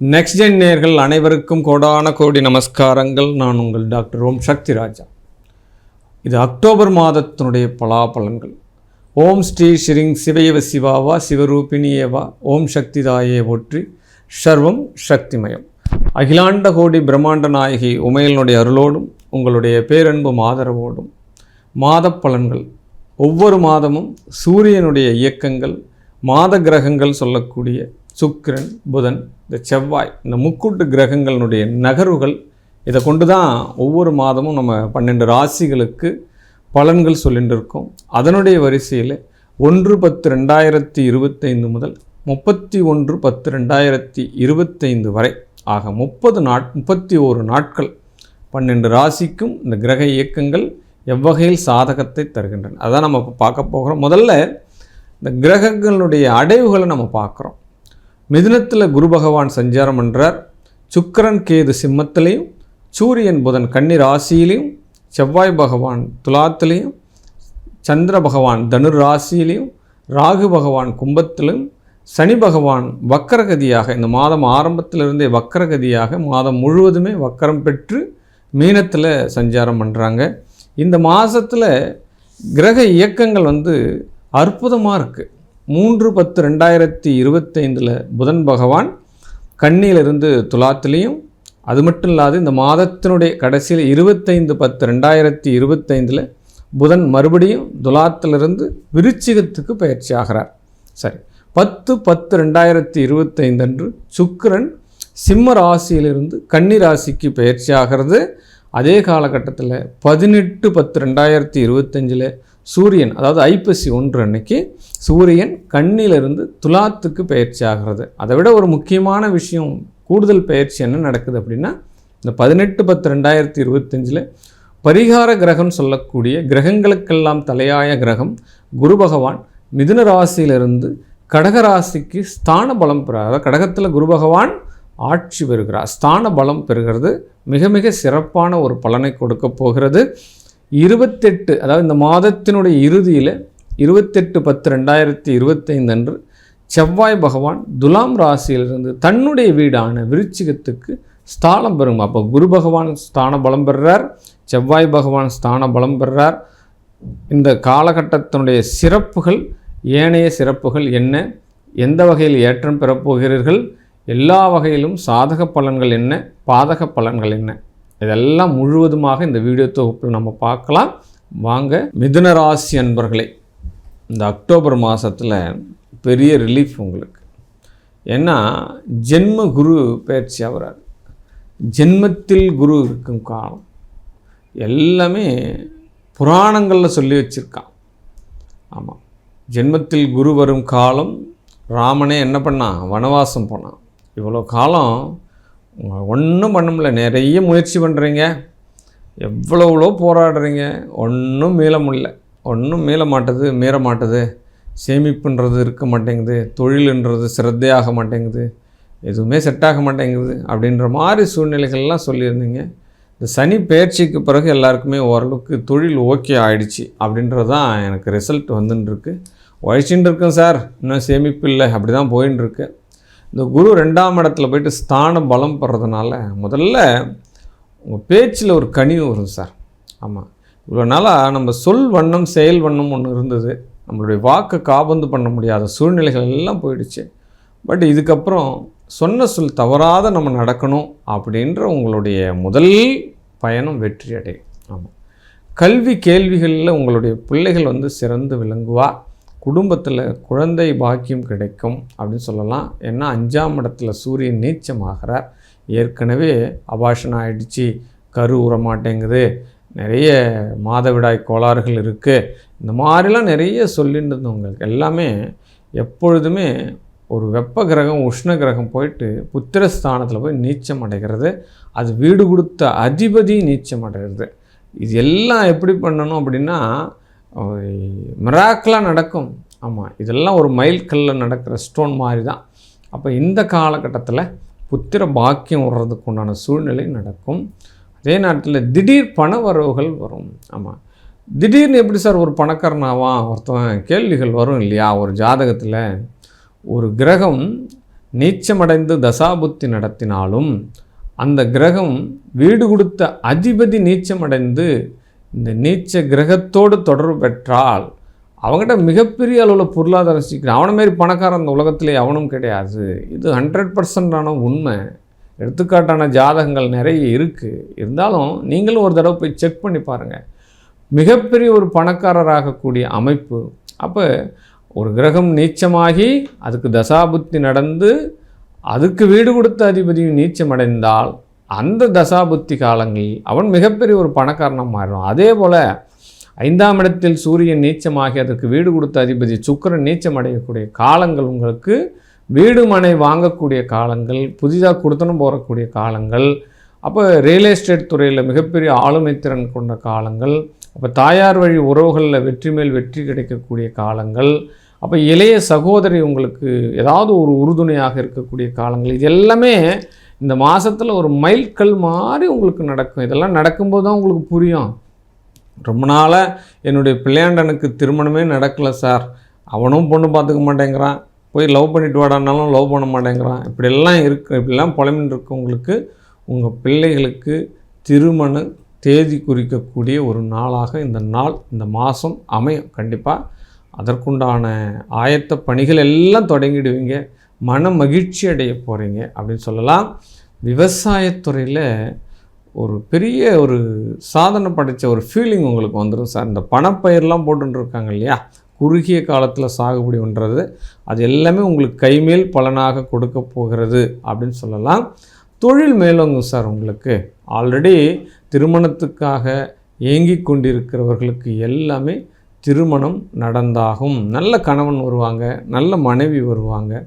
Next gen நேர்கள் அனைவருக்கும் கோடான கோடி நமஸ்காரங்கள். நான் உங்கள் டாக்டர் ஓம் சக்தி ராஜா. இது அக்டோபர் மாதத்தினுடைய பலாபலன்கள். ஓம் ஸ்ரீ ஸ்ரீங் சிவயவ சிவாவா சிவரூபிணியேவா ஓம் சக்தி தாயே ஒற்றி சர்வம் சக்திமயம். அகிலாண்ட கோடி பிரம்மாண்ட நாயகி உமையனுடைய அருளோடும் உங்களுடைய பேரன்பும் ஆதரவோடும் மாத பலன்கள். ஒவ்வொரு மாதமும் சூரியனுடைய இயக்கங்கள் மாத கிரகங்கள் சொல்லக்கூடிய சுக்கிரன் புதன் இந்த செவ்வாய் இந்த முக்கூட்டு கிரகங்களினுடைய நகர்வுகள் இதை கொண்டு தான் ஒவ்வொரு மாதமும் நம்ம பன்னெண்டு ராசிகளுக்கு பலன்கள் சொல்லிட்டு இருக்கோம். அதனுடைய வரிசையில் ஒன்று பத்து ரெண்டாயிரத்தி இருபத்தைந்து முதல் முப்பத்தி ஒன்று பத்து ரெண்டாயிரத்தி இருபத்தைந்து வரை ஆக முப்பது நாட் முப்பத்தி ஓரு நாட்கள் பன்னெண்டு ராசிக்கும் இந்த கிரக இயக்கங்கள் எவ்வகையில் சாதகத்தை தருகின்றன. அதான் நம்ம இப்போ பார்க்க போகிறோம். முதல்ல இந்த கிரகங்களுடைய அடைவுகளை நம்ம பார்க்குறோம். மிதுனத்தில் குரு பகவான் சஞ்சாரம் பண்ணுறார் சுக்கரன் கேது சிம்மத்திலையும் சூரியன் புதன் கன்னி ராசியிலையும் செவ்வாய் பகவான் துலாத்திலையும் சந்திர பகவான் தனுர் ராசியிலையும் ராகு பகவான் கும்பத்திலும் சனி பகவான் வக்கரகதியாக இந்த மாதம் ஆரம்பத்திலிருந்தே வக்கரகதியாக மாதம் முழுவதுமே வக்கரம் பெற்று மீனத்தில் சஞ்சாரம் பண்ணுறாங்க இந்த மாதத்தில் கிரக இயக்கங்கள் வந்து அற்புதமாக இருக்குது மூன்று பத்து ரெண்டாயிரத்தி இருபத்தைந்தில் புதன் பகவான் கண்ணியிலிருந்து துலாத்திலையும் அது மட்டும் இல்லாது இந்த மாதத்தினுடைய கடைசியில் இருபத்தைந்து பத்து ரெண்டாயிரத்தி இருபத்தைந்தில் புதன் மறுபடியும் துலாத்திலிருந்து விருச்சிகத்துக்கு பயிற்சி ஆகிறார். சரி பத்து பத்து ரெண்டாயிரத்தி இருபத்தைந்து அன்று சுக்கரன் சிம்ம ராசியிலிருந்து கன்னி ராசிக்கு பயிற்சி ஆகிறது. அதே காலகட்டத்தில் பதினெட்டு பத்து ரெண்டாயிரத்தி இருபத்தஞ்சில் சூரியன் அதாவது ஐப்பசி ஒன்று அன்னைக்கு சூரியன் கண்ணிலிருந்து துலாத்துக்கு பயிற்சி ஆகிறது. அதை விட ஒரு முக்கியமான விஷயம் கூடுதல் பயிற்சி என்ன நடக்குது அப்படின்னா இந்த பதினெட்டு பத்து ரெண்டாயிரத்தி இருபத்தஞ்சில் பரிகார கிரகம் சொல்லக்கூடிய கிரகங்களுக்கெல்லாம் தலையாய கிரகம் குரு பகவான் மிதுன ராசியிலிருந்து கடக ராசிக்கு ஸ்தான பலம் பெறார். அதாவது கடகத்தில் குரு பகவான் ஆட்சி பெறுகிறார். ஸ்தான பலம் பெறுகிறது. மிக மிக சிறப்பான ஒரு பலனை கொடுக்க போகிறது. இருபத்தெட்டு அதாவது இந்த மாதத்தினுடைய இறுதியில் இருபத்தெட்டு பத்து ரெண்டாயிரத்தி இருபத்தைந்து அன்று செவ்வாய் பகவான் துலாம் ராசியிலிருந்து தன்னுடைய வீடான விருச்சிகத்துக்கு ஸ்தானம் பெறும். அப்போ குரு பகவான் ஸ்தான பலம் பெறுறார் செவ்வாய் பகவான் ஸ்தான பலம் பெறுறார். இந்த காலகட்டத்தினுடைய சிறப்புகள் ஏனைய சிறப்புகள் என்ன? எந்த வகையில் ஏற்றம் பெறப்போகிறீர்கள் எல்லா வகையிலும் சாதக பலன்கள் என்ன? பாதக பலன்கள் என்ன? இதெல்லாம் முழுவதுமாக இந்த வீடியோ தொகுப்பில் நம்ம பார்க்கலாம். வாங்க மிதுன ராசி அன்பர்களே இந்த அக்டோபர் மாதத்தில் பெரிய ரிலீஃப் உங்களுக்கு. ஏன்னா ஜென்ம குரு பயிற்சி ஆகிறார். ஜென்மத்தில் குரு இருக்கும் காலம். எல்லாமே புராணங்களில் சொல்லி வச்சுருக்கான். ஆமாம் ஜென்மத்தில் குரு வரும் காலம் ராமனே என்ன பண்ணான்? வனவாசம் போனான். இவ்வளோ காலம் ஒன்றும் பண்ண முடியல. நிறைய முயற்சி பண்ணுறீங்க எவ்வளோ போராடுறீங்க. ஒன்றும் மீள முடியல. ஒன்றும் மீள மாட்டுது மீற மாட்டுது. சேமிப்புன்றது இருக்க மாட்டேங்குது. தொழிலுன்றது சிரத்தையாக மாட்டேங்குது. எதுவுமே செட் ஆக மாட்டேங்குது அப்படின்ற மாதிரி சூழ்நிலைகள்லாம் சொல்லியிருந்தீங்க. இந்த சனி பயிற்சிக்கு பிறகு எல்லாருக்குமே ஓரளவுக்கு தொழில் ஓகே ஆகிடுச்சி அப்படின்றது தான் எனக்கு ரிசல்ட் வந்துன்னு இருக்குது உழைச்சின்னு இருக்கேன் சார். இன்னும் சேமிப்பு இல்லை. அப்படி தான் போயின்னு இருக்கு. இந்த குரு ரெண்டாம் இடத்துல போயிட்டு ஸ்தான பலம் படுறதுனால முதல்ல உங்கள் பேச்சில் ஒரு கனிவு வரும் சார். ஆமாம் இவ்வளோ நாளாக நம்ம சொல் வண்ணம் செயல் வண்ணம் ஒன்று இருந்தது. நம்மளுடைய வாக்கை காபந்து பண்ண முடியாத சூழ்நிலைகள் எல்லாம் போயிடுச்சு. பட் இதுக்கப்புறம் சொன்ன சொல் தவறாத நம்ம நடக்கணும் அப்படின்ற உங்களுடைய முதல் பயணம் வெற்றி அடையும் ஆமாம் கல்வி கேள்விகளில் உங்களுடைய பிள்ளைகள் வந்து சிறந்து விளங்குவா? குடும்பத்தில் குழந்தை பாக்கியம் கிடைக்கும் அப்படின்னு சொல்லலாம். ஏன்னா அஞ்சாம் இடத்துல சூரியன் நீச்சமாகிறார். ஏற்கனவே அபாஷன் ஆகிடுச்சு கரு உற மாட்டேங்குது நிறைய மாதவிடாய் கோளாறுகள் இருக்குது இந்த மாதிரிலாம் நிறைய சொல்லிட்டு இருந்தவங்களுக்கு எல்லாமே எப்பொழுதுமே ஒரு வெப்ப கிரகம் உஷ்ண கிரகம் போயிட்டு புத்திரஸ்தானத்தில் போய் நீச்சம் அடைகிறது. அது வீடு கொடுத்த அதிபதி நீச்சம் அடைகிறது. இது எல்லாம் எப்படி பண்ணணும் அப்படின்னா மிராக்கலாக நடக்கும். ஆமாம் இதெல்லாம் ஒரு மைல்கல்லில் நடக்கிற ஸ்டோன் மாதிரி தான் அப்போ இந்த காலகட்டத்தில் புத்திர பாக்கியம் விடுறதுக்கு உண்டான சூழ்நிலை நடக்கும். அதே நேரத்தில் திடீர் பண வரவுகள் வரும். ஆமாம் திடீர்னு எப்படி சார் ஒரு பணக்காரனாவான் ஒருத்தவன் கேள்விகள் வரும் இல்லையா? ஒரு ஜாதகத்தில் ஒரு கிரகம் நீச்சமடைந்து தசாபுத்தி நடத்தினாலும் அந்த கிரகம் வீடு கொடுத்த அதிபதி நீச்சமடைந்து இந்த நீச்ச கிரகத்தோடு தொடர்பு பெற்றால் அவங்ககிட்ட மிகப்பெரிய அளவில் பொருளாதாரம் சீக்கிரம் அவனை மாரி பணக்காரன் அந்த உலகத்திலே அவனும் கிடையாது. இது ஹண்ட்ரட் பர்சன்டான உண்மை. எடுத்துக்காட்டான ஜாதகங்கள் நிறைய இருக்குது இருந்தாலும் நீங்களும் ஒரு தடவை போய் செக் பண்ணி பாருங்கள் மிகப்பெரிய ஒரு பணக்காரராகக்கூடிய அமைப்பு. அப்போ ஒரு கிரகம் நீச்சமாகி அதுக்கு தசாபுத்தி நடந்து அதுக்கு வீடு கொடுத்த அதிபதியும் நீச்சம் அடைந்தால் அந்த தசாபுத்தி காலங்களில் அவன் மிகப்பெரிய ஒரு பணக்காரனாக மாறிடும் அதே போல் ஐந்தாம் இடத்தில் சூரியன் நீச்சமாகி அதற்கு வீடு கொடுத்த அதிபதி சுக்கரன் நீச்சம் அடையக்கூடிய காலங்கள் உங்களுக்கு வீடு மனை வாங்கக்கூடிய காலங்கள் புதிதாக கொடுத்தனும் போகக்கூடிய காலங்கள் அப்போ ரியல் எஸ்டேட் துறையில் மிகப்பெரிய ஆளுமை திறன் கொண்ட காலங்கள் அப்போ தாயார் வழி உறவுகளில் வெற்றி மேல் வெற்றி கிடைக்கக்கூடிய காலங்கள் அப்போ இளைய சகோதரி உங்களுக்கு ஏதாவது ஒரு உறுதுணையாக இருக்கக்கூடிய காலங்கள் இது எல்லாமே இந்த மாதத்தில் ஒரு மைல்கல் மாதிரி உங்களுக்கு நடக்கும். இதெல்லாம் நடக்கும்போது தான் உங்களுக்கு புரியும். ரொம்ப நாளாக என்னுடைய பிள்ளையாண்டனுக்கு திருமணமே நடக்கலை சார். அவனும் பொண்ணு பார்த்துக்க மாட்டேங்கிறான். போய் லவ் பண்ணிட்டு வாடானாலும் லவ் பண்ண மாட்டேங்கிறான். இப்படியெல்லாம் இருக்கு இப்படிலாம் புலமின் இருக்கவங்களுக்கு உங்கள் பிள்ளைகளுக்கு திருமண தேதி குறிக்கக்கூடிய ஒரு நாளாக இந்த நாள் இந்த மாதம் அமையும். கண்டிப்பாக அதற்குண்டான ஆயத்த பணிகள் எல்லாம் தொடங்கிடுவீங்க. மன மகிழ்ச்சி அடைய போகிறீங்க அப்படின்னு சொல்லலாம். விவசாயத்துறையில் ஒரு பெரிய ஒரு சாதனை படைத்த ஒரு ஃபீலிங் உங்களுக்கு வந்துடும் சார். இந்த பணப்பயிரெலாம் போட்டுருக்காங்க இல்லையா? குறுகிய காலத்தில் சாகுபடி பண்ணுறது அது எல்லாமே உங்களுக்கு கைமேல் பலனாக கொடுக்க போகிறது அப்படின்னு சொல்லலாம். தொழில் மேலோங்கும் சார் உங்களுக்கு. ஆல்ரெடி திருமணத்துக்காக ஏங்கி கொண்டிருக்கிறவர்களுக்கு எல்லாமே திருமணம் நடந்தாகும். நல்ல கணவன் வருவாங்க நல்ல மனைவி வருவாங்க.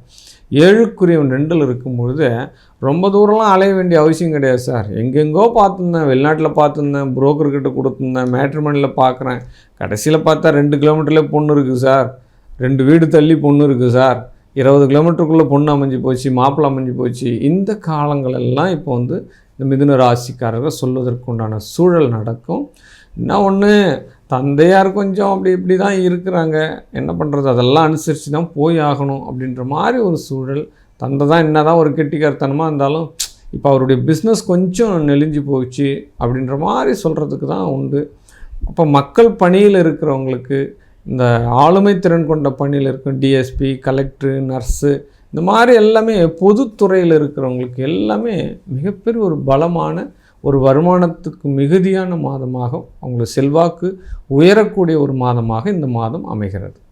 ஏழுக்குரியவன் ரெண்டில் இருக்கும்பொழுது ரொம்ப தூரம்லாம் அலைய வேண்டிய அவசியம் கிடையாது சார். எங்கெங்கோ பார்த்துருந்தேன் வெளிநாட்டில் பார்த்துருந்தேன் புரோக்கர்கிட்ட கொடுத்துருந்தேன் மேட்ரிமனியில் பார்க்குறேன். கடைசியில் பார்த்தா ரெண்டு கிலோமீட்டர்லேயே பொண்ணு இருக்குது சார். ரெண்டு வீடு தள்ளி பொண்ணு இருக்குது சார். இருபது கிலோமீட்டருக்குள்ளே பொண்ணு அமைஞ்சு போச்சு மாப்பிள்ளை அமைஞ்சு போச்சு. இந்த காலங்களெல்லாம் இப்போ வந்து இந்த மிதுன ராசிக்காரர்கள் சொல்வதற்கு உண்டான சூழல் நடக்கும். என்ன ஒன்று தந்தையார் கொஞ்சம் அப்படி இப்படி தான் இருக்கிறாங்க. என்ன பண்ணுறது அதெல்லாம் அனுசரித்து தான் போய் ஆகணும் அப்படின்ற மாதிரி ஒரு சூழல். தந்தை தான் என்ன தான் ஒரு கெட்டிக்காரத்தனமாக இருந்தாலும் இப்போ அவருடைய பிஸ்னஸ் கொஞ்சம் நெளிஞ்சு போச்சு அப்படின்ற மாதிரி சொல்கிறதுக்கு தான் உண்டு. அப்போ மக்கள் பணியில் இருக்கிறவங்களுக்கு இந்த ஆளுமை திறன் கொண்ட பணியில் இருக்கும் டிஎஸ்பி கலெக்டரு நர்ஸு இந்த மாதிரி எல்லாமே பொதுத்துறையில் இருக்கிறவங்களுக்கு எல்லாமே மிகப்பெரிய ஒரு பலமான ஒரு வருமானத்துக்கு மிகுதியான மாதமாக அவங்களோட செல்வாக்கு உயரக்கூடிய ஒரு மாதமாக இந்த மாதம் அமைகிறது.